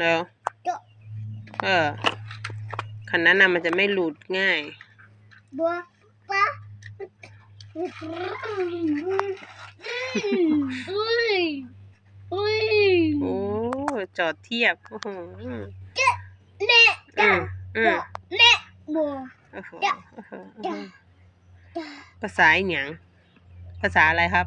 แล้ว เออคันนั้นนะมันจะไม่หลุดง่ายบัวปะโอ้จอดเทียบโอ้โหเจ๊เน่อืจ้ะมอืมเน่บัวภาษาอีหยังภาษาอะไรครับ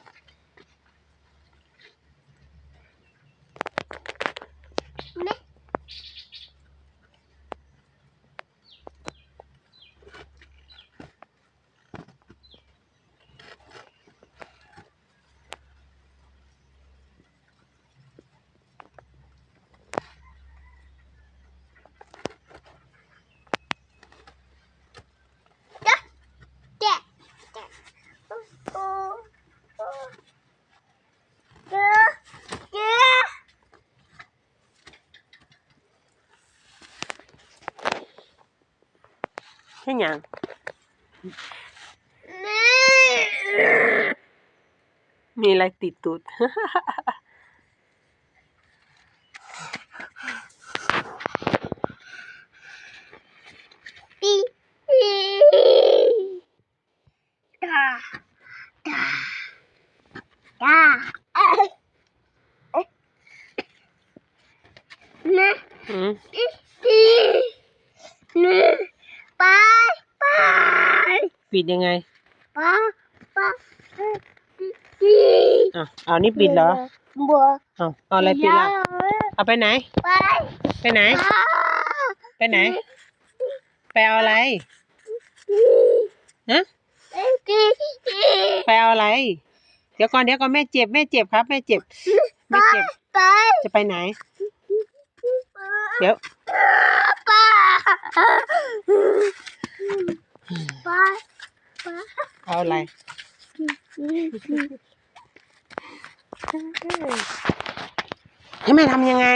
แค่หยังนี่มีอะไรติดตูดปีปีตาตาตาเอ้ยเอ้ยนี่อืมนี่นี่ไปไป ปิดยังไงไปไปปีอะเอานี่ปิดเหรอบัวเอาเอาอะไรปิดล่ะเอาไปไหน ไป ไปไหน ไปไหน ไปเอาอะไรฮะปีไปเอาอะไร เดี๋ยวก่อนเดี๋ยวก่อนแม่เจ็บแม่เจ็บครับแม่เจ็บไปแม่เจ็บไปจะไปไหน เดี๋ยวไปไปไปเอาอะไรให้แม่ทำยังไง